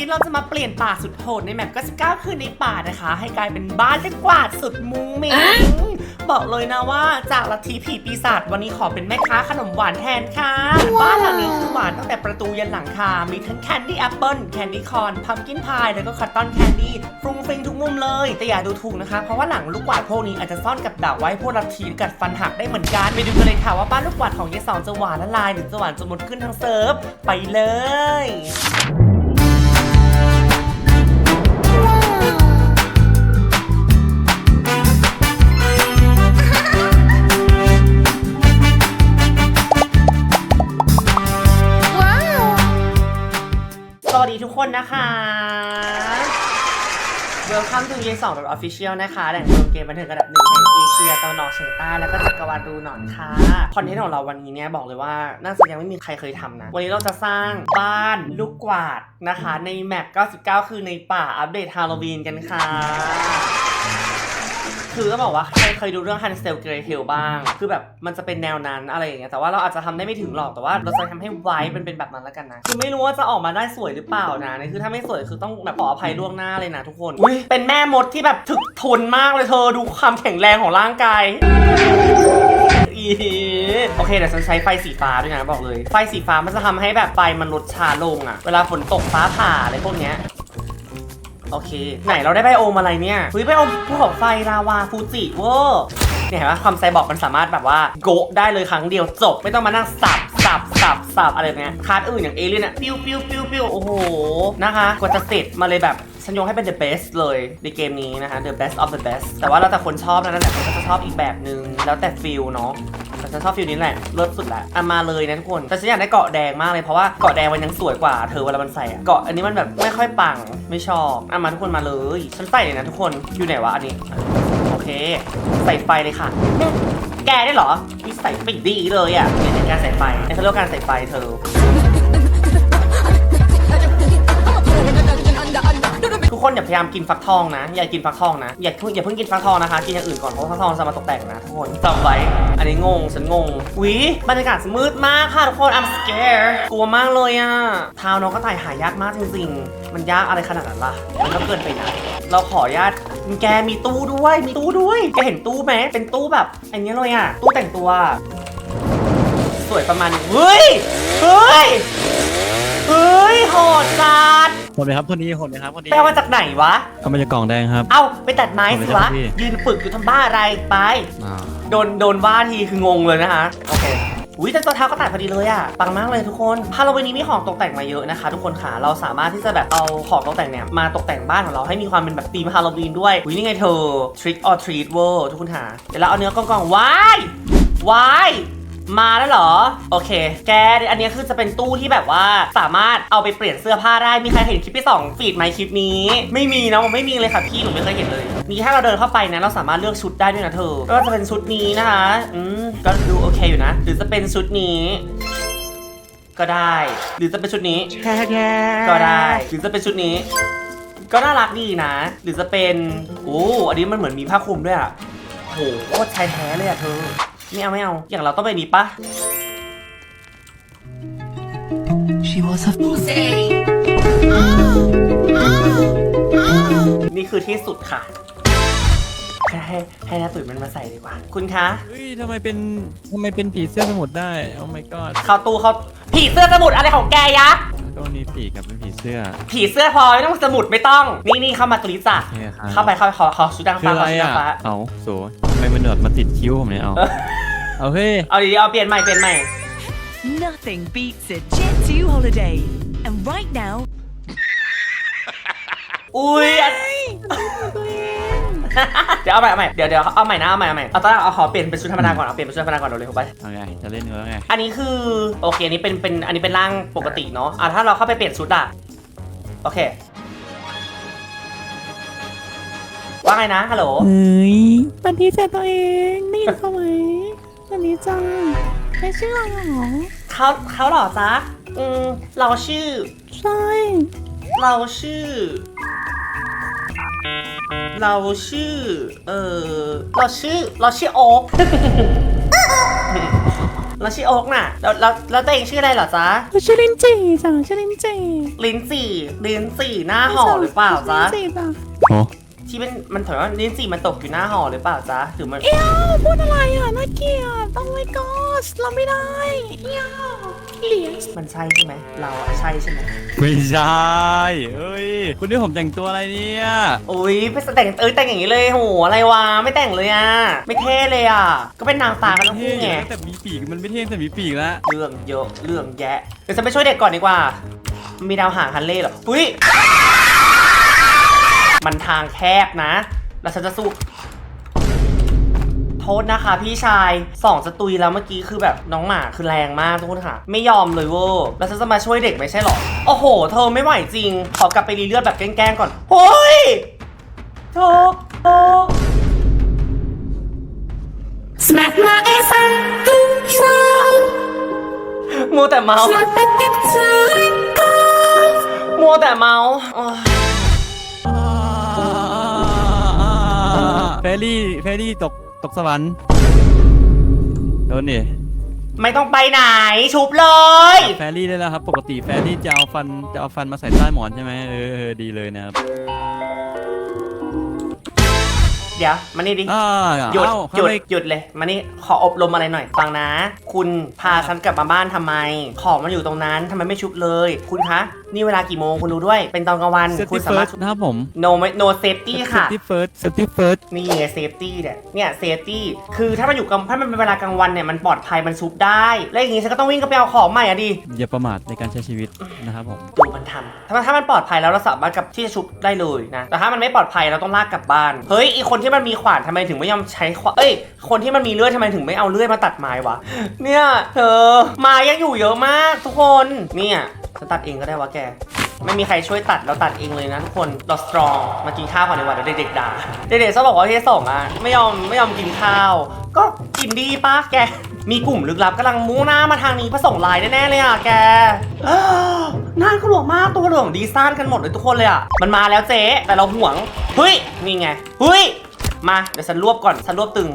นี้เราจะมาเปลี่ยนป่าสุดโหดในแมป99คืนในป่านะคะ ให้กลายเป็นบ้านที่กวาดสุดมุ้งมิ้งบอกเลยนะว่าจากลัทธิผีปีศาจวันนี้ขอเป็นแม่ค้าขนมหวานแทนค่ะ บ้านหลังนี้คือหวานตั้งแต่ประตูยันหลังคา มีทั้งแคนดี้แอปเปิลแคนดี้คอนพัมกินพาย แล้วก็คัตตอนแคนดี้ฟรุงฟริงทุกมุมเลย แต่อย่าดูถูกนะคะ เพราะว่าหลังลูกกวาดพวกนี้อาจจะซ่อนกับดักไว้พวกลัทธิกัดฟันหักได้เหมือนกัน ไปดูกันเลยค่ะว่าบ้านลูกกวาดของยายสองจะหวานละลายหรือจะหวานจนหมดขึ้นทั้งเซิร์ฟ ไปเลย คนนะคะ Welcome to ยีสองแบบ Official นะคะ แหล่งรวมเกมบันเทิงระดับหนึ่งแห่งเอเชียตะวันออกเฉียงใต้แล้วก็จักรวาลรูหนอนค่ะ คอนเทนต์ของเราวันนี้เนี่ยบอกเลยว่า น่าจะยังไม่มีใครเคยทำนะ วันนี้เราจะสร้างบ้านลูกกวาดนะคะ ในแมป 99 คือในป่าอัปเดตฮาโลวีนกันค่ะ คือก็บอกว่าใครเคยดูเรื่อง Hansel Gretel บ้าง คือแบบมันจะเป็นแนวนั้นอะไรอย่างเงี้ยแต่ว่าเราอาจจะทำได้ไม่ถึงหรอกแต่ว่าเราจะทำให้ไว้เป็นเป็นแบบนั้นแล้วกันนะคือไม่รู้ว่าจะออกมาได้สวยหรือเปล่านะนี่คือถ้าไม่สวยคือต้องแบบขออภัยล่วงหน้าเลยนะทุกคนอุ้ยเป็นแม่มดที่แบบถึกทนมากเลยเธอดูความแข็งแรงของร่างกายอีโอเคเดี๋ยวฉันใช้ไฟสีฟ้าด้วยนะบอกเลย ไฟสีฟ้ามันจะทำให้แบบไฟมันลดช้าลงอะเวลาฝนตกฟ้าผ่าอะไรพวกเนี้ย โอเค ไหนเราได้ไบโอมอะไรเนี่ยเฮ้ยไบโอมภูเขาไฟลาวาฟูจิเวอร์ เนี่ยเห็นไหมความไซบอร์กมันสามารถแบบว่าโกะได้เลยครั้งเดียวจบ ไม่ต้องมานั่งสับสับสับสับอะไรแบบเนี้ยคาร์ดอื่นอย่างเอเลี่ยนอะปิ้วปิ้วปิ้วปิ้วโอ้โห นะคะกว่าจะเสร็จมาเลยแบบฉันยกให้เป็น the best เลยในเกมนี้นะคะ the best of the best แต่ว่าแล้วแต่คนชอบนะนั่นแหละคนก็จะชอบอีกแบบนึง แล้วแต่ฟิลเนาะแต่ฉันชอบฟิลนี้แหละเลิศสุดละอะมาเลยนะทุกคน แต่ฉันอยากได้เกาะแดงมากเลยเพราะว่าเกาะแดงมันยังสวยกว่าเธอเวลามันใส่อะเกาะอันนี้มันแบบไม่ค่อยปังไม่ชอบอะมาทุกคนมาเลย ฉันใส่เลยนะทุกคนอยู่ไหนวะอันนี้ ใส่ไฟเลยค่ะ แกได้เหรอมีใส่ไฟดีเลยอะเป็นการใส่ไฟในเขาเรียกว่าการใส่ไฟเธอทุกคนอย่าพยายามกินฟักทองนะ อย่ากินฟักทองนะ อย่าเพิ่งอย่าเพิ่งกินฟักทองนะคะ กินอย่างอื่นก่อนเพราะฟักทองจะมาตกแต่งนะทุกคนจำไว้ อันนี้งง ฉันงงวิบรรยากาศมืดมากค่ะทุกคน I'm scared กลัวมากเลยอะเท้าน้องก็ต่ายหายากมากจริงๆ มันยากอะไรขนาดนั้นล่ะ มันก็เกินไปนะ เราขออนุญาต แกมีตู้ด้วย มีตู้ด้วยแกเห็นตู้ไหมเป็นตู้แบบอันนี้เลยอะตู้แต่งตัว สวยประมาณนี้เฮ้ย เฮ้ย เฮ้ยโหดจัดคนไหมครับคนนี้คนไหมครับคนนี้แปลมาจากไหนวะ เอามาจากกล่องแดงครับ เอ้าไปตัดไม้สิวะเอาไปได้ครับพี่ยืนฝึกอยู่ทำบ้าอะไรไปอ่าโดนโดนว่าทีคืองงเลยนะคะ โอเค อุ้ยแต่ตัวเท้าก็ตัดพอดีเลยอะปังมากเลยทุกคนฮาโลวีนนี้มีของตกแต่งมาเยอะนะคะ ทุกคนค่ะ เราสามารถที่จะแบบเอาของตกแต่งเนี่ยมาตกแต่งบ้านของเราให้มีความเป็นแบบธีมฮาโลวีนด้วยอุ้ยนี่ไงเธอ trick or treat เวอร์ทุกคนค่ะเดี๋ยวเราเอาเนื้อกองกองๆว้ายว้าย มาแล้วเหรอ โอเค แก อันนี้คือจะเป็นตู้ที่แบบว่าสามารถเอาไปเปลี่ยนเสื้อผ้าได้ มีใครเห็นคลิปที่สองฟีดไหมคลิปนี้ ไม่มีนะผมไม่มีเลยค่ะพี่หนูไม่เคยเห็นเลยมีแค่เราเดินเข้าไปนะเราสามารถเลือกชุดได้ด้วยนะเธอก็จะเป็นชุดนี้นะคะ อืม ก็ดูโอเคอยู่นะ หรือจะเป็นชุดนี้ก็ได้ หรือจะเป็นชุดนี้ก็ได้ หรือจะเป็นชุดนี้ ก็น่ารักดีนะ หรือจะเป็นโอ้อันนี้มันเหมือนมีผ้าคลุมด้วยอะโหโคตรชายแท้เลยอะเธอ ไม่เอาไม่เอา อย่างเราต้องไปนี้ปะ She was a นี่คือที่สุดค่ะให้ให้ให้น้าตุ๋ยมันมาใส่ดีกว่า คุณคะ เฮ้ยทำไมเป็นทำไมเป็นผีเสื้อสมุทรได้โอ้ my god เข้าตู้เขาผีเสื้อสมุดอะไรของแกยะก็วันนี้ปีกกับเป็นผีเสื้อ ผีเสื้อพอไม่ต้องสมุดไม่ต้อง นี่นี่เข้ามาตุลิจ้ะโอเคครับ เข้าไปเข้าไปขอขอชุดดังคือฟ้าอะขไรอชุดดัอะงฟ้า เอาโสทำไมมันหนวดมาติดคิ้วผมเนี่ยเอา เออเอาเฮ้ยเอาดีๆเอาเปลี่ยนใหม่เปลี่ยนใหม่ Nothing beats a Jet 2 holiday. And right now, อุ้ยอันเดี๋ยวเอาใหม่เอาใหม่เดี๋ยวเดี๋ยวเอาใหม่นะเอาใหม่เอาใหม่เอาตอนแรกเอาขอเปลี่ยนเป็นชุดธรรมดาก่อนเอาเปลี่ยนเป็นชุดธรรมดาก่อนเดี๋ยวเลยผมไป เอาไง จะเล่นเนื้อไง อันนี้คือโอเคอันนี้เป็นเป็นอันนี้เป็นร่างปกติเนาะอะถ้าเราเข้าไปเปลี่ยนชุดอะโอเคว่าไงนะฮัลโหลเฮ้ยสวัสดีจ้ะตัวเองได้ยินเขาไหม สวัสดีจ้าใครชื่ออะไรหรอเขาเขาเหรอจ๊ะอืมเราชื่อ ใช่เราชื่อ เราชื่อ เออเราชื่อ เราชื่อโอ๊กแล้วชื่อโอ๊กน่ะ แล้วแล้วแล้วตัวเองชื่ออะไรเหรอจ๊ะชื่อลินจีจ้ะชื่อลินจีลิ้นสี่ลิ้นสี่หน้าห่อหรือเปล่าจ๊ะ ลินจีจ้ะโอ้ ที่เป็นมันถามว่าลิ้นสี่มันตกอยู่หน้าห่อหรือเปล่าจ๊ะหรือมันเอ้ยวพูดอะไรอะน่าเกลียดต้องไว้ก่อนเราไม่ได้เอ้ยวเหลียญมันใช่ใช่ไหมเราอะใช่ใช่ไหมไม่ใช่เอ้ยคุณนี่ผมแต่งตัวอะไรเนี่ยอุ้ยไปแต่งเอ้ยแต่งอย่างนี้เลยโหอะไรวะไม่แต่งเลยอะไม่เท่เลยอะก็เป็นนางฟ้ากันทั้งเท่คู่ไงแต่มีปีกมันไม่เท่แต่มีปีกแล้วเรื่องเยอะเรื่องแยะเดี๋ยวฉันไปช่วยเด็กก่อนดีกว่า มีดาวหางฮันเล่เหรออุ้ย มันทางแคบนะ แล้วฉันจะสู้ โทษนะคะพี่ชายสองจะตุยแล้วเมื่อกี้คือแบบน้องหมาคือแรงมากทุกคนค่ะ ไม่ยอมเลยเวอร์แล้วฉันจะมาช่วยเด็กไม่ใช่หรอ โอ้โห เธอไม่ไหวจริง ขอกลับไปรีเลือดแบบแกล้งๆก่อนโอ้ยโธ่โธ่ Smack my ass and control. มัวแต่เมา Smack the dips and go. มัวแต่เมาโอ้ย เฟรรี่เฟรรี่ตกตกสวรรค์โดนดิไม่ต้องไปไหนชุบเลยแฟรี่ได้แล้วครับ ปกติแฟรี่จะเอาฟันจะเอาฟันมาใส่ใต้หมอนใช่ไหมเออเออดีเลยนะครับ เดี๋ยวมานี่ดิ อ่าหยุดเอ้าหยุดทำไมหยุดเลยมานี่ขออบรมอะไรหน่อยฟังนะ คุณพาฉันกลับมาบ้านทำไม ของมันอยู่ตรงนั้นทำไมไม่ชุบเลย คุณคะ นี่เวลากี่โมงคุณรู้ด้วย เป็นตอนกลางวันเซฟคุตี้ณสาเฟิมาร์รสถ นะครับผม no no safety ค่ะ เซฟตี้เฟิร์สเซฟตี้เฟิร์ส นี่ไงเซฟตี้เนี่ย เนี่ยเซฟตี้ คือถ้ามันอยู่กลางถ้ามันเป็นเวลากลางวันเนี่ยมันปลอดภัยมันชุบได้ แล้วอย่างงี้ฉันก็ต้องวิ่งกลับไปเอาของใหม่อะดิ อย่าประมาทในการใช้ชีวิตนะครับผม ดูมันทำถ้ามันถ้ามันปลอดภัยแล้วเราสามารถกลับที่จะชุบได้เลยนะ แต่ถ้ามันไม่ปลอดภัยเราต้องลากกลับบ้าน เฮ้ยอีกคนที่มันมีขวานทำไมถึงไม่ยอมใช้ขวานเอ้ย คนที่มันมีเลื่อยทำไมถึงไม่เอาเลื่อยมาตัดไม้วะ เนี่ยเธอไม้ยังอยู่เยอะมากทุกคน เนี่ยฉันตัดเองก็ได้วะแก ไม่มีใครช่วยตัดเราตัดเองเลยนะทุกคนเราสตรองมากินข้าวก่อนดีกว่าเดี๋ยวเด็กๆด่าเด็กๆชอบบอกว่าเทสองอะไม่ยอมไม่ยอมกินข้าว ก็กินดีป้าแก มีกลุ่มลึกลับกำลังมุ่งหน้ามาทางนี้เพื่อส่งไลน์แน่ๆเลยอะแกน้าก็หลวมากตัวเหลืองดีซ่านกันหมดเลยทุกคนเลยอะมันมาแล้วเจ๊แต่เราห่วงเฮ้ยนี่ไงเฮ้ย มาเดี๋ยวฉันรวบก่อนฉันรวบตึง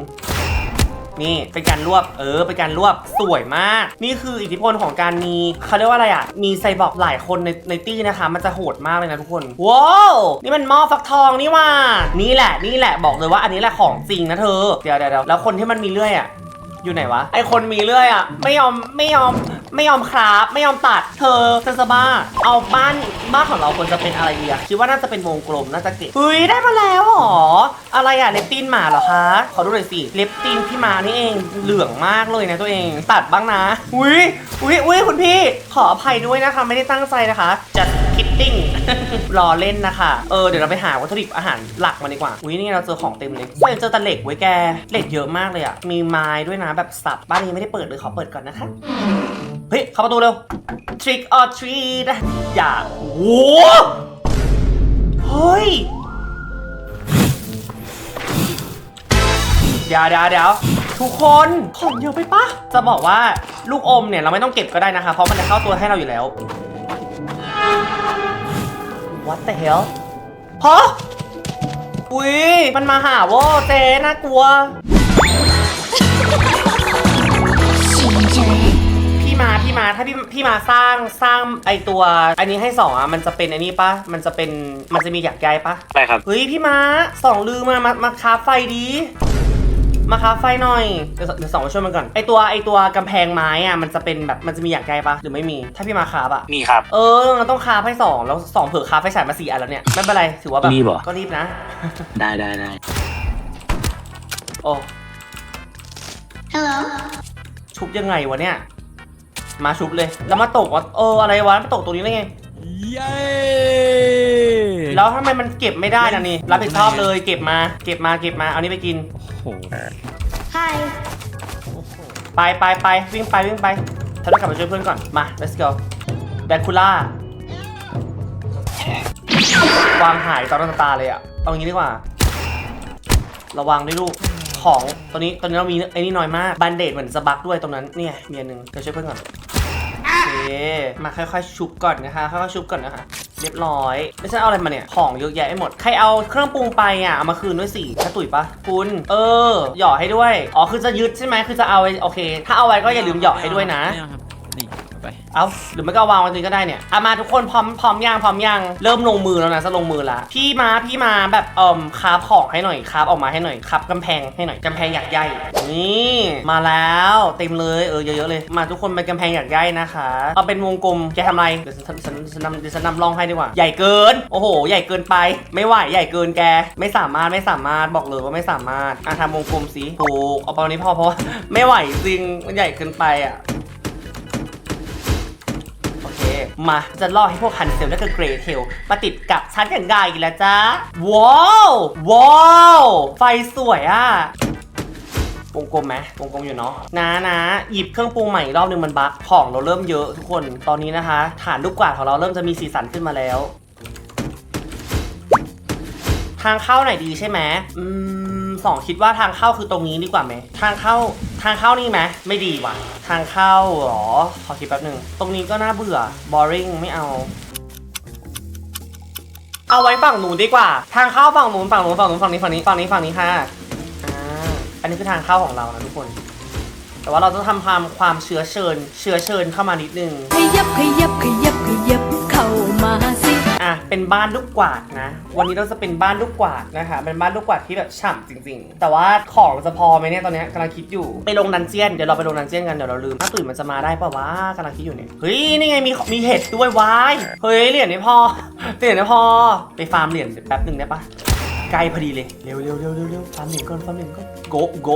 นี่เป็นการรวบเออ เป็นการรวบสวยมาก นี่คืออิทธิพลของการมีเขาเรียกว่าอะไรอะ มีไซบอร์กหลายคนในในตี้นะคะ มันจะโหดมากเลยนะทุกคน ว้าวนี่มันหม้อฟักทองนี่ว่า นี่แหละนี่แหละบอกเลยว่าอันนี้แหละของจริงนะเธอเดี๋ยวเดี๋ยวเดี๋ยวแล้วคนที่มันมีเลื่อยอะ อยู่ไหนวะ ไอคนมีเลื่อยอะ ไม่ยอมไม่ยอมไม่ยอมคราฟไม่ยอมตัด เธอเธอจะบ้า เอาบ้านบ้านของเราควรจะเป็นอะไรดีอะคิดว่าน่าจะเป็นวงกลมน่าจะเก๋เฮ้ยได้มาแล้วหรอ อะไรอะเล็บตีนหมาเหรอคะ ขอดูหน่อยสิ เล็บตีนพี่หมานี่เองเหลืองมากเลยนะตัวเอง ตัดบ้างนะ อุ้ยอุ้ยอุ้ยคุณพี่ ขออภัยด้วยนะคะ ไม่ได้ตั้งใจนะคะจัด just kidding รอเล่นนะคะ เออ เดี๋ยวเราไปหาวัตถุดิบอาหารหลักมาดีกว่า อุ้ยนี่ไงเราเจอของเต็มเลยเรายังเจอแต่เหล็กไว้ยแก เหล็กเยอะมากเลยอะมีไม้ด้วยนะแบบสับ บ้านนี้ไม่ได้เปิดเลยขอเปิดก่อนนะคะ เฮ้ย เข้าประตูเร็ว trick or treat อย่าโอ้โหเฮ้ย เดี๋ยวเดี๋ยวเดี๋ยวทุกคนของเยอะไปปะ จะบอกว่าลูกอมเนี่ย เราไม่ต้องเก็บก็ได้นะคะ เพราะมันจะเข้าตัวให้เราอยู่แล้ว What the hell ฮะอุ้ยมันมาหาว่าเจน่ากลัว พี่มาพี่มาถ้าพี่พี่มาสร้างสร้างไอตัว อันนี้ให้สองอะมันจะเป็นไอันนี้ปะมันจะเป็นมันจะมีหยักใยปะได้ครับ เฮ้ยพี่มาสองลือมามามาคาไฟดี มาคาไฟหน่อย เดี๋ยวเดี๋ยวสองมาช่วยมันก่อน ไอตัวไอตัวกำแพงไม้อะมันจะเป็นแบบมันจะมีหยักใยปะหรือไม่มี ถ้าพี่มาคาบอะมีครับ เออมันต้องคาไฟสองแล้วสองเผื่อคาไฟฉายมาสี่อันแล้วเนี่ย ไม่เป็นไร ถือว่าแบบรีบเหรอ ก็รีบนะ ได้ได้ได้โอ้ Hello. ชุบยังไงวะเนี่ย มาชุบเลย แล้วมาตกว่าเอออะไรวะมาตกตรงนี้ได้ไง เย้ แล้วทำไมมันเก็บไม่ได้นะนี่รับผิดชอบเลยเก็บมาเก็บมาเก็บมาเอานี่ไปกิน โอ้โห Hi. ไปไปไปวิ่งไปวิ่งไปฉันต้องกลับไปช่วยเพื่อนก่อนมา let's go แบคูล่าวางหายตอนรันตาเลยอะเอางี้ดีกว่า ระวังด้วยลูกของตอนนี้ตอนนี้เรามีไอ้นี่น้อยมากบันเดดเหมือนสะบักด้วยตรงนั้นเนี่ยมีอันหนึ่งเดี๋ยวช่วยเพื่อนก่อนโอเคมาค่อยๆชุบก่อนนะคะค่อยๆชุบก่อนนะคะเรียบร้อยไม่ใช่เอาอะไรมาเนี่ย ของเยอะแยะไปหมด ใครเอาเครื่องปรุงไปอะ เอามาคืนด้วยสิถ้าตุ๋ยปะคุณ เออ หยอดให้ด้วย อ๋อ คือจะยึดใช่ไหมคือจะเอาไว้โอเค ถ้าเอาไว้ก็อย่าลืมหยอดให้ด้วยนะ ไม่เอาครับ ไปเอาหรือไม่ก็วางไว้ตรงนี้ก็ได้เนี่ยเอามาทุกคนพร้อมพร้อมยังพร้อมยังเริ่มลงมือแล้วนะจะลงมือละพี่มาพี่มาแบบเอ่มคาบของให้หน่อยคาบออกมาให้หน่อยครับกำแพงให้หน่อยกำแพงอยากใหญ่นี่มาแล้วเต็มเลยเออเยอะๆเลย มาทุกคนเป็นกำแพงอยากใหญ่นะคะเอาเป็นวงกลมแกทำอะไรเดี๋ยวฉันฉันฉันนำเดี๋ยวฉันนำร่องให้ดีกว่า ใหญ่เกินโอ้โห ใหญ่เกินไป ไม่ไหวใหญ่เกินแก ไม่สามารถไม่สามารถบอกเลยว่าไม่สามารถอะทำวงกลมสิถูกเอาประมานี้พอเพราะว่าไม่ไหวจริงมันใหญ่เกินไปอะ มาจะล่อให้พวกฮันเซลและก็เกรเทลมาติดกับชั้นอย่างไงอีกแล้วจ้าว้าวว้าวไฟสวยอะวงกลมไหมวงกลมอยู่เนาะนะนะหยิบเครื่องปรุงใหม่อีกรอบนึงมันบั๊กของเราเริ่มเยอะทุกคนตอนนี้นะคะ ฐานลูกกวาดของเราเริ่มจะมีสีสันขึ้นมาแล้ว ทางเข้าไหนดีใช่ไหมอืม สองคิดว่าทางเข้าคือตรงนี้ดีกว่าไหมทางเข้าทางเข้านี่ไหมไม่ดีว่ะ ทางเข้าเหรอขอคิดแป๊บหนึ่งตรงนี้ก็น่าเบื่อ boring ไม่เอา เอาไว้ฝั่งหนูดีกว่า ทางเข้าฝั่งหนูฝั่งหนูฝั่งหนูฝั่งนี้ฝั่งนี้ฝั่งนี้ฝั่งนี้ค่ะอ่าอันนี้คือทางเข้าของเรานะทุกคน แต่ว่าเราต้องทำความความเชื้อเชิญ เชื้อเชิญเข้ามานิดนึง ขยับขยับขยับขยับ เป็นบ้านลูกกวาดนะ วันนี้เราจะเป็นบ้านลูกกวาดนะคะเป็นบ้านลูกกวาดที่แบบฉ่ำจริง ๆ แต่ว่าของจะพอไหมเนี่ยตอนเนี้ยกำลังคิดอยู่ไปลงดันเจียนเดี๋ยวเราไปลงดันเจียนกันเดี๋ยวเราลืมถ้าตื่นมันจะมาได้ปะวะกำลังคิดอยู่เนี่ยเฮ้ยนี่ไงมีมีเห็ดด้วยวายเฮ้ยเหรียญไม่พอเหรียญไม่พอไปฟาร์มเหรียญแป๊บหนึ่งได้ปะใกล้พอดีเลยเร็วเร็วเร็วเร็วเร็วฟาร์มเหรียญก่อนฟาร์มเหรียญก่อนโกโก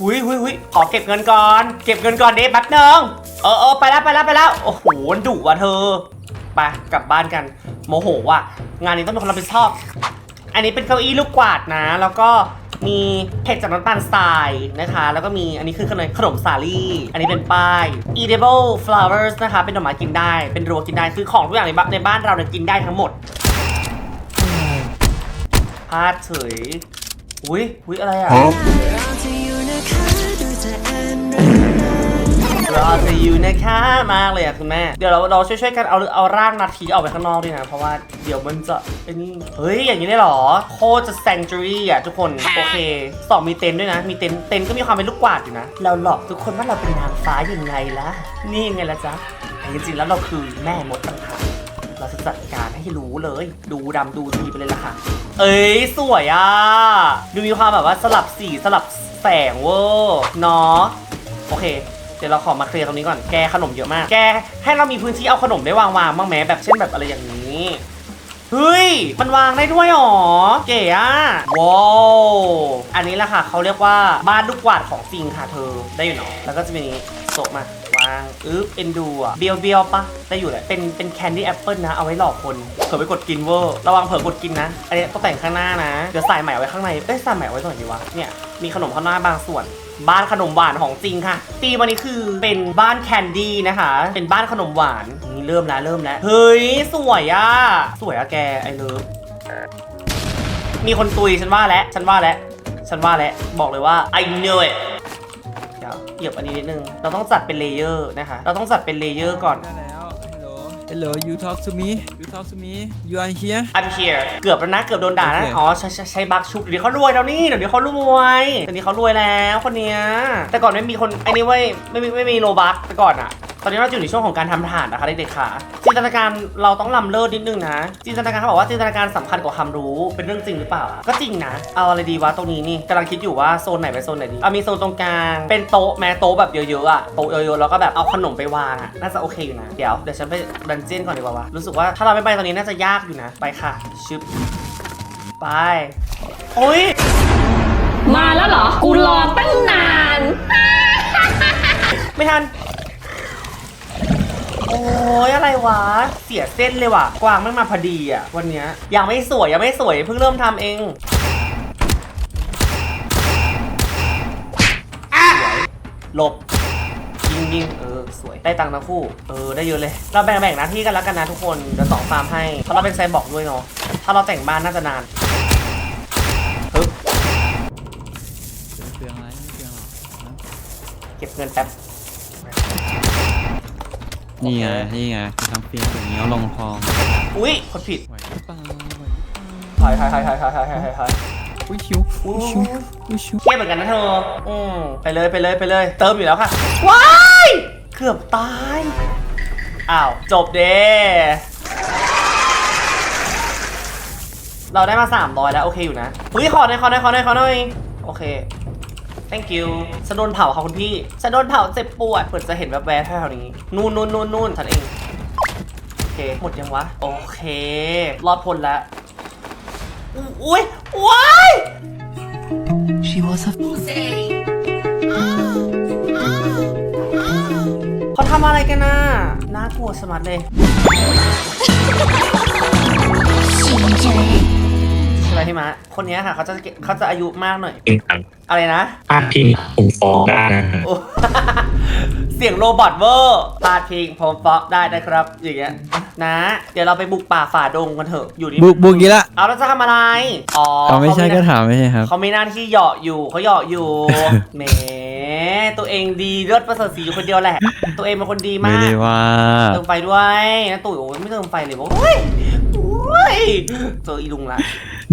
หุยหุยหุยขอเก็บเงินก่อน เก็บเงินก่อนเดแป๊บนึงเออเออไปแล้วไปแล้วไปแล้ว โอ้โหดุว่ะเธอ ไปกลับบ้านกัน โมโหว่ะ งานนี้ต้องเป็นคนรับผิดชอบ อันนี้เป็นเก้าอี้ลูกกวาดนะ แล้วก็มีเห็ดจากน้ำตาลทรายนะคะ แล้วก็มีอันนี้คือขนมขนมสาลี่ อันนี้เป็นป้าย edible flowers นะคะ เป็นดอกไม้กินได้ เป็นรัวกินได้ คือของทุกอย่างในบ้านในบ้านเราเนี่ยกินได้ทั้งหมดพลาดเฉย อุ้ยอุ้ยอะไรอะ รอจะอยู่นะคะมากเลยอะคุณแม่ เดี๋ยวเราเราช่วยๆกันเอาเอาร่างนาทีออกไปข้างนอกด้วยนะ เพราะว่าเดี๋ยวมันจะไอ้นี่เฮ้ยอย่างนี้ได้หรอ โคตรจะ sanctuary อะทุกคนโอเคสองมีเต็นด้วยนะ มีเต็นเต็นก็มีความเป็นลูกกวาดอยู่นะ เราหลอกทุกคนว่าเราเป็นนางฟ้ายังไงล่ะ นี่ยังไงล่ะจ๊ะแต่จริงๆแล้วเราคือแม่มดต่างหากเราจะจัดการให้รู้เลย ดูดำดูดีไปเลยล่ะค่ะ เอ้ยสวยอะ ดูมีความแบบว่าสลับสีสลับแสงเวอร์เนาะโอเค ดี๋ยวเราขอมาเคลียร์ตรงนี้ก่อน แกขนมเยอะมาก แกให้เรามีพื้นที่เอาขนมได้วางวางบ้างไหมแบบเช่นแบบอะไรอย่างนี้เฮ้ย มันวางได้ด้วยหรอ เก๋อะว้าว อันนี้แหละค่ะเขาเรียกว่าบ้านลูกกวาดของจริงค่ะเธอ ได้อยู่เนาะแล้วก็จะมีนี้โซะมาวางอึ๊บเอ็นดูอะเบียวเบียวปะได้อยู่แหละ เป็นเป็นแคนดี้แอปเปิลนะ เอาไว้หลอกคน เผื่อไปกดกินเวอร์ ระวังเผื่อกดกินนะ อันนี้ต้องแต่งข้างหน้านะ เดี๋ยวใส่ใหม่ไว้ข้างในเอ้ยใส่ใหม่ไว้ตรงไหนดีวะ เนี่ย มีขนมข้างหน้าบางส่วน บ้านขนมหวานของจริงค่ะ ตีมวันนี้คือเป็นบ้านแคนดี้นะคะ เป็นบ้านขนมหวานนี่เริ่มแล้วเริ่มแล้ว เฮ้ย สวยอะ สวยอะแกไอ้เลิฟมีคนตุยฉันว่าแล้วฉันว่าแล้วฉันว่าแล้วบอกเลยว่า I knew it เดี๋ยวเหยียบอันนี้นิดนึง เราต้องจัดเป็นเลเยอร์นะคะ เราต้องจัดเป็นเลเยอร์ก่อน hello hello you talk to me you talk to me you are here I'm here เกือบแล้วนะ เกือบโดนด่านะโอเคอ๋อ ใช้ใช้ใช้บักชุบเดี๋ยวนี้เขารวยแล้วนี่ เดี๋ยวนี้เขารวยเดี๋ยวนี้เขารวยแล้วคนเนี้ย แต่ก่อนไม่มีคนไอ้นี่เว้ย ไม่มีไม่มีโลบักแต่ก่อนอะ ตอนนี้เราอยู่ในช่วงของการทำฐานนะคะเด็กๆค่ะ จินตนาการเราต้องลำเลิศนิดนึงนะ จินตนาการเขาบอกว่าจินตนาการสำคัญกว่าความรู้เป็นเรื่องจริงหรือเปล่า ก็จริงนะ เอาอะไรดีวะตรงนี้นี่กำลังคิดอยู่ว่าโซนไหนไปโซนไหนดีเอามีโซนตรงกลางเป็นโต๊ะแม้โต๊ะแบบเยอะๆอะโต๊ะเยอะๆแล้วก็แบบเอาขนมไปวางอะน่าจะโอเคอยู่นะเดี๋ยวเดี๋ยวฉันไปดันเจี้ยนก่อนดีกว่าวะรู้สึกว่าถ้าเราไม่ไปตอนนี้น่าจะยากอยู่นะ ไปค่ะชึบไปโอ้ยมาแล้วเหรอ กูรอตั้งนาน ไม่ทันโอ้ยอะไรวะ เสียเส้นเลยว่ะ กวางไม่มาพอดีอะ วันเนี้ยยังไม่สวยยังไม่สวยเพิ่งเริ่มทำเองอะสวยหลบยิงยิงเออสวยได้ตังค์ทั้งคู่ เออได้เยอะเลย เราแบ่งแบ่งหน้าที่กันแล้วกันนะทุกคน เดี๋ยวสองฟาร์มให้ เพราะเราเป็นไซบอร์กด้วยเนาะ ถ้าเราแต่งบ้านน่าจะนานปึ๊บเปลืองอะไรไม่เปลืองหรอกนะเก็บเงินแป๊บ นี่ไงโอเคนี่ไงคือทั้งเปียกอย่างนี้เอาลงทองอุ้ยคนผิดไหวหรือเปล่าไหวถอยถอยถอยถอยถอยถอยถอยถอยถอยอุ้ยชิวอุ้อุ้ยยชิวอุ้ยชิวเครียดเหมือนกันนะเธออืมไปเลยไปเลยไปเลย เติมอยู่แล้วค่ะ ว้ายเกือบตาย อ้าว จบเด้เราได้มา 300 แล้ว โอเคอยู่นะอุ้ยขอหน่อยขอหน่อยขอหน่อยขอหน่อยโอเค thank you ฉันโดนเผาค่ะคุณพี่ฉันโดนเผาเจ็บปวด เหมือนจะเห็นแวบๆแถวๆนี้ นู่นนู่นนู่นนู่นฉันเอง โอเค หมดยังวะ โอเค รอดพ้นแล้ว อุ้ยว้าย She was a เขาทำอะไรกันน่ะ น่ากลัวสมัดเลยใช่ไหมพี่มะคนเนี้ยค่ะ เขาจะเก็บเขาจะอายุมากหน่อยเองครับอะไรนะพาดพิงผมฟ้องได้นะฮะ โอ้ เสียงโรบอทเวอร์พาดพิงผมฟอกได้นะครับ อย่างเงี้ยนะ เดี๋ยวเราไปบุกป่าฝ่าดงกันเถอะอยู่นี่บุกบุกอีกละเอาแล้วจะทำอะไร อ๋อเอาไม่ใช่เขก็ถามไม่ใช่ครับ เขามีหน้าที่เหยาะอยู่เขาเหยาะอยู่ แหมตัวเองดีเลือดประเสริฐสีอยู่คนเดียวแหละ ตัวเองเป็นคนดีมาไม่ก ได้ว่า เติมไฟด้วยนะตุ๋ยโอ้ยไม่เติมไฟเลยบอกโอ้ย โอ้ยเจออีลุงละ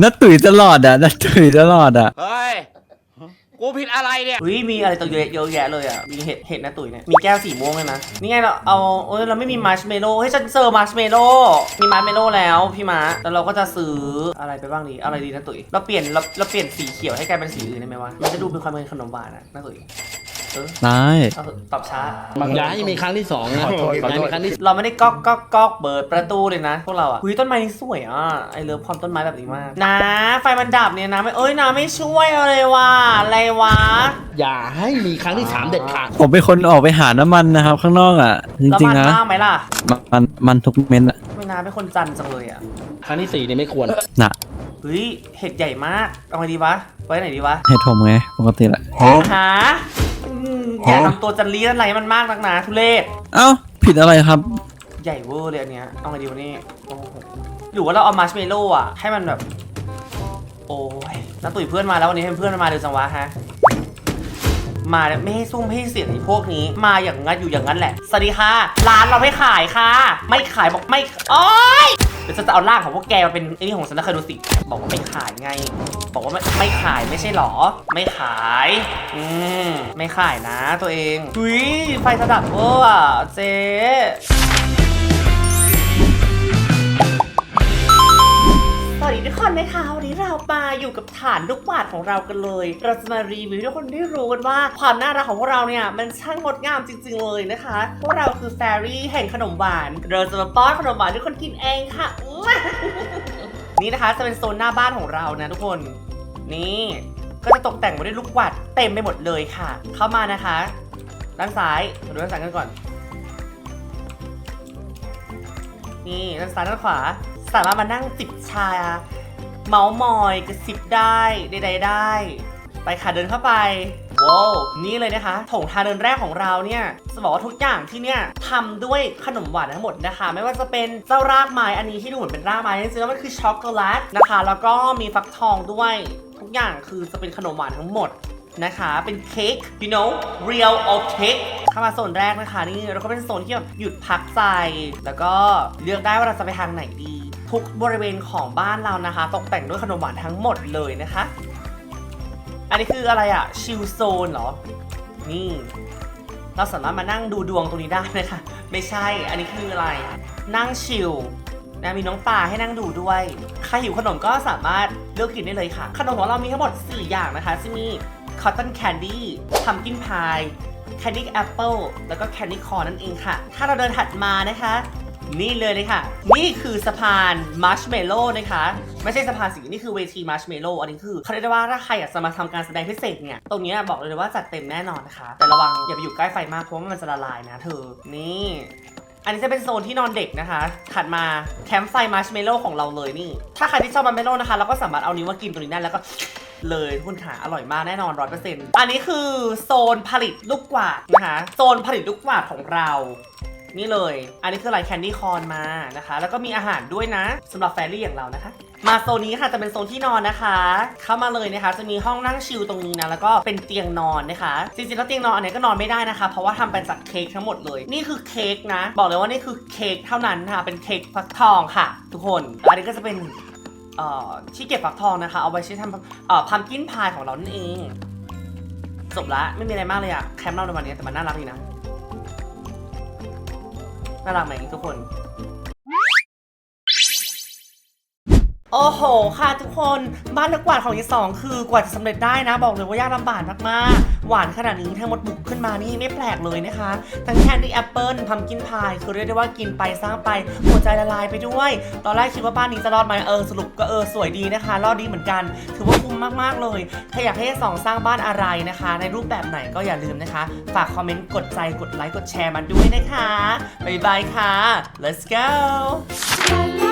นัดตุ๋ยตลอดอะนัดตุ๋ยตลอดอะ เฮ้ย กูผิดอะไรเนี่ย เฮ้ยมีอะไรตัวเยอะเยอะแยะเลยอะ มีเห็ดเห็ดนะตุ๋ยเนี่ย มีแก้วสีม่วงเลยนะ นี่ไงเราเอาโอ้ยเราไม่มีมาร์ชเมลโล่เฮ้ยฉันเจอมาร์ชเมลโล่ มีมาร์ชเมลโล่แล้วพี่มาแล้วเราก็จะซื้ออะไรไปบ้างดี อะไรดีนะตุ๋ย เราเปลี่ยนเราเราเปลี่ยนสีเขียวให้กลายเป็นสีอื่นได้ไหมวะ มันจะดูเป็นความเป็นขนมหวานอะนะตุ๋ยเออ ได้เอาเถอะตอบช้า อย่าให้มีครั้งที่สองนะอย่าให้มีครั้งที่เราไม่ได้ก๊อกก๊อกก๊อกเปิดประตูเลยนะพวกเราอะหุยต้นไม้นี่สวยอะไอเลิฟความต้นไม้แบบนี้มากนะไฟมันดับเนี่ยนะไม่เอ้ยนะไม่ช่วยอะไรวะอะไรวะอย่าให้มีครั้งที่สามเด็ดขาดผมเป็นคนออกไปหาน้ำมันนะครับ ข้างนอกอะจแล้วริงมันๆนะมากไหมล่ะมันมันมันทุกเม็ดอะไม่นาเป็นคนจันทร์จังเลยอะครั้งที่สี่เนี่ยไม่ควรน่ะเฮ้ยเห็ดใหญ่มากเอาไงดีวะไว้ไหนดีวะให้ถมไงปกติแหละหา อืมอย่าทำตัวจันรีอะไรมันมากนักหนาทุเรศเอ้าผิดอะไรครับ ใหญ่เวอร์เลยอันเนี้ยเอาไงดีวะนี่โอ้โหหรือว่าเราเอามาร์ชเมลโล่อะให้มันแบบ โอ้ยน้าตุ๋ยเพื่อนมาแล้ววันนี้ให้เพื่อนมาเร็วจังวะฮะมาเนี่ยไม่ให้ซุ่มไม่ให้เสียงไอ้พวกนี้ มาอย่างงั้นอยู่อย่างนั้นแหละสวัสดีค่ะ ร้านเราไม่ขายค่ะ ไม่ขายบอกไม่โอ๊ยเดี๋ยวฉันจะเอาร่างของพวกแกมาเป็นไอ้นี่ของฉันนะเคยดูสิ บอกว่าไม่ขายไง บอกว่าไม่ไม่ขายไม่ใช่หรอ ไม่ขาย อืมไม่ขายนะตัวเองหุยไฟสดับเวอร์อะเจ๊ วัสดีทุกคนนะคะวันนี้เรามาอยู่กับฐานลูกบาศก์ของเรากันเลย เราจะมารีวิวให้ทุกคนได้รู้กันว่า ความน่ารักของพวกเราเนี่ยมันช่างงดงามจริง ๆ เลยนะคะพวกเราคือแฟรี่แห่งขนมหวานเราจะมาป้อนขนมหวานทุกคนกินเองค่ะ นี่นะคะจะเป็นโซนหน้าบ้านของเรานะทุกคน นี่ก็จะตกแต่งไปด้วยลูกกวาดเต็มไปหมดเลยค่ะ เข้ามานะคะ ด้านซ้ายดูด้านซ้ายกันก่อน นี่ด้านซ้ายด้านขวา สามารถมานั่งจิบชา เมาส์มอยกระซิบได้ใดๆได้ ไปค่ะเดินเข้าไปว้าวนี่เลยนะคะโถงทางเดินแรกของเราเนี่ยจะบอกว่าทุกอย่างที่เนี่ยทำด้วยขนมหวานทั้งหมดนะคะ ไม่ว่าจะเป็นเจ้ารากไม้อันนี้ที่ดูเหมือนเป็นรากไม้จริงๆแล้วมันคือช็อกโกแลตนะคะ แล้วก็มีฟักทองด้วย ทุกอย่างคือจะเป็นขนมหวานทั้งหมดนะคะเป็นเค้ก you know real oat cake เข้ามาโซนแรกนะคะ นี่เราก็เป็นโซนที่แบบหยุดพักใจ แล้วก็เลือกได้ว่าเราจะไปทางไหนดี ทุกบริเวณของบ้านเรานะคะ ตกแต่งด้วยขนมหวานทั้งหมดเลยนะคะ อันนี้คืออะไรอะชิลโซนเหรอ นี่ เราสามารถมานั่งดูดวงตรงนี้ได้นะคะ ไม่ใช่ อันนี้คืออะไร นั่งชิลนะมีน้องตาให้นั่งดูด้วย ใครหิวขนมก็สามารถเลือกกินได้เลยค่ะ ขนมของเรามีทั้งหมด 4 อย่างนะคะจะมี cotton candy pumpkin pie candy apple แล้วก็ candy corn นั่นเองค่ะ ถ้าเราเดินถัดมานะคะ นี่เลยเลยค่ะ นี่คือสะพาน marshmallow นะคะ ไม่ใช่สะพานสีนี่คือเวที marshmallow อันนี้คือเขาเรียกได้ว่าถ้าใครอยากจะมาทำการแสดงพิเศษเนี่ย ตรงนี้บอกเลยว่าจัดเต็มแน่นอนนะคะ แต่ระวังอย่าไปอยู่ใกล้ไฟมากเพราะว่ามันจะละลายนะเธอ นี่อันนี้จะเป็นโซนที่นอนเด็กนะคะ ถัดมาแคมป์ไฟมาร์ชเมลโล่ของเราเลยนี่ ถ้าใครที่ชอบมาร์ชเมลโล่นะคะ เราก็สามารถเอานิ้วมากินตรงนี้ได้แล้วก็เลยทุกคนค่ะอร่อยมากแน่นอนร้อยเปอร์เซ็นต์อันนี้คือโซนผลิตลูกกวาดนะคะ โซนผลิตลูกกวาดของเรา นี่เลย อันนี้คืออะไรแคนดี้คอนมานะคะ แล้วก็มีอาหารด้วยนะสำหรับแฟรี่อย่างเรานะคะ มาโซนนี้ค่ะจะเป็นโซนที่นอนนะคะ เข้ามาเลยนะคะ จะมีห้องนั่งชิลตรงนี้นะ แล้วก็เป็นเตียงนอนนะคะ จริงๆแล้วเตียงนอนอันนี้ก็นอนไม่ได้นะคะ เพราะว่าทำเป็นจากเค้กทั้งหมดเลย นี่คือเค้กนะ บอกเลยว่านี่คือเค้กเท่านั้นค่ะ เป็นเค้กฟักทองค่ะ ทุกคน อันนี้ก็จะเป็นเอ่อที่เก็บฟักทองนะคะ เอาไว้ใช้ทำเอ่อพัมกินพายของเรานั่นเองจบละไม่มีอะไรมากเลยอะแคมป์เราในวันนี้แต่มันน่ารักดีนะ น่ารักไหมทุกคน โอ้โห ค่ะทุกคนบ้านนักกวาดของยายสองคือกว่าจะสำเร็จได้นะ บอกเลยว่ายากลำบากมากๆ หวานขนาดนี้ทั้งหมดบุกขึ้นมานี่ไม่แปลกเลยนะคะ ทั้งแคนดี้แอปเปิลพัมกินพาย คือเรียกได้ว่ากินไปสร้างไปหัวใจละลายไปด้วย ตอนแรกคิดว่าบ้านนี้จะรอดไหมเออสรุปก็เออสวยดีนะคะ รอดดีเหมือนกัน ถือว่าคุ้มมากๆเลยถ้าอยากให้ยายสองสร้างบ้านอะไรนะคะ ในรูปแบบไหนก็อย่าลืมนะคะ ฝากคอมเมนต์กดใจกดไลค์กดแชร์มันด้วยนะคะบ๊ายบายค่ะ let's go La la